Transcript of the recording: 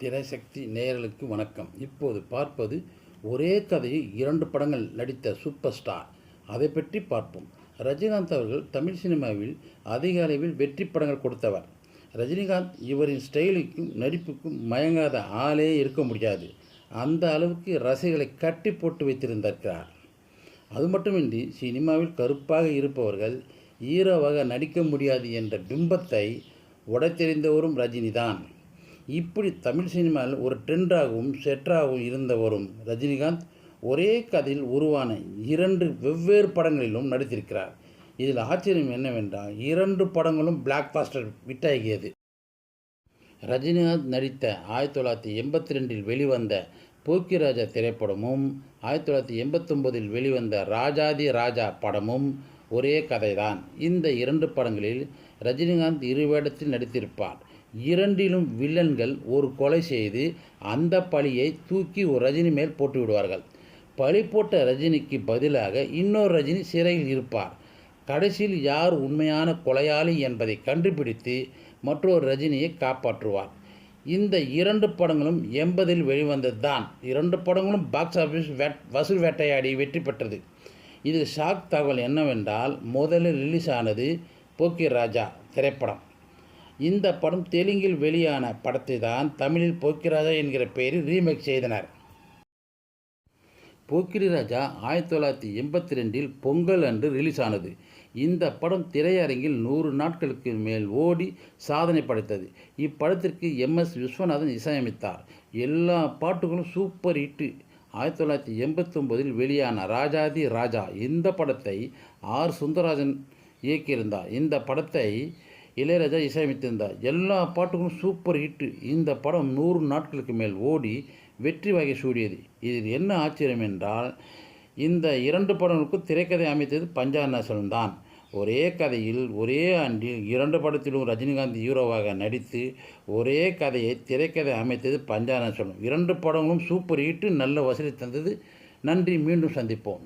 திரைசக்தி நேயர்களுக்கு வணக்கம். இப்போது பார்ப்பது ஒரே கதையில் இரண்டு படங்கள் நடித்த சூப்பர் ஸ்டார். அதை பற்றி பார்ப்போம். ரஜினிகாந்த் அவர்கள் தமிழ் சினிமாவில் அதிக அளவில் வெற்றி படங்கள் கொடுத்தவர். ரஜினிகாந்த் இவரின் ஸ்டைலுக்கும் நடிப்புக்கும் மயங்காத ஆளே இருக்க முடியாது. அந்த அளவுக்கு ரசிகளை கட்டி போட்டு வைத்திருந்திருக்கிறார். அது மட்டுமின்றி சினிமாவில் கருப்பாக இருப்பவர்கள் ஹீரோவாக நடிக்க முடியாது என்ற பிம்பத்தை உடைத்தெறிந்தவரும் ரஜினிதான். இப்படி தமிழ் சினிமாவில் ஒரு ட்ரெண்டாகவும் செட்டாகவும் இருந்தவரும் ரஜினிகாந்த் ஒரே கதையில் உருவான இரண்டு வெவ்வேறு படங்களிலும் நடித்திருக்கிறார். இதில் ஆச்சரியம் என்னவென்றால் இரண்டு படங்களும் பிளாக் பாஸ்டர் விட்டாகியது. ரஜினிகாந்த் நடித்த ஆயிரத்தி தொள்ளாயிரத்தி எண்பத்தி ரெண்டில் வெளிவந்த போக்கிராஜா திரைப்படமும் ஆயிரத்தி தொள்ளாயிரத்தி எண்பத்தொம்போதில் வெளிவந்த ராஜாதி ராஜா படமும் ஒரே கதைதான். இந்த இரண்டு படங்களில் ரஜினிகாந்த் இரு வேடத்தில் நடித்திருப்பார். இரண்டிலும் வில்லன்கள் ஒரு கொலை செய்து அந்த பழியை தூக்கி ஒரு ரஜினி மேல் போட்டு விடுவார்கள். பழி போட்ட ரஜினிக்கு பதிலாக இன்னொரு ரஜினி சிறையில் இருப்பார். கடைசியில் யார் உண்மையான கொலையாளி என்பதை கண்டுபிடித்து மற்றொரு ரஜினியை காப்பாற்றுவார். இந்த இரண்டு படங்களும் எண்பதில் வெளிவந்தது தான் இரண்டு படங்களும் பாக்ஸ் ஆஃபீஸ் வேட் வசூல் வேட்டையாடி வெற்றி பெற்றது. இதில் ஷாக் தகவல் என்னவென்றால் முதலில் ரிலீஸ் ஆனது போக்கி ராஜா திரைப்படம். இந்த படம் தெலுங்கில் வெளியான படத்தை தான் தமிழில் போக்கிராஜா என்கிற பெயரில் ரீமேக் செய்தனர். போக்கிரி ராஜா ஆயிரத்தி தொள்ளாயிரத்தி எண்பத்தி ரெண்டில் பொங்கல் அன்று ரிலீஸ் ஆனது. இந்த படம் திரையரங்கில் நூறு நாட்களுக்கு மேல் ஓடி சாதனை படைத்தது. இப்படத்திற்கு எம் எஸ் விஸ்வநாதன் இசையமைத்தார். எல்லா பாட்டுகளும் சூப்பர் ஹிட்டு ஆயிரத்தி தொள்ளாயிரத்தி எண்பத்தொம்போதில் வெளியான ராஜாதி ராஜா இந்த படத்தை ஆர். சுந்தரராஜன் இயக்கியிருந்தார். இந்த படத்தை இளையராஜா இசையமைத்திருந்தார். எல்லா பாட்டுகளும் சூப்பர் ஹிட்டு இந்த படம் நூறு நாட்களுக்கு மேல் ஓடி வெற்றி வகை சூடியது. இதில் என்ன ஆச்சரியம் என்றால் இந்த இரண்டு படங்களுக்கும் திரைக்கதை அமைத்தது பஞ்சாநேசன் தான். ஒரே கதையில் ஒரே ஆண்டில் இரண்டு படத்திலும் ரஜினிகாந்த் ஹீரோவாக நடித்து ஒரே கதையை திரைக்கதை அமைத்தது பஞ்சாநேசன். இரண்டு படங்களும் சூப்பர் ஹிட்டு நல்ல வசதி தந்தது. நன்றி மீண்டும் சந்திப்போம்.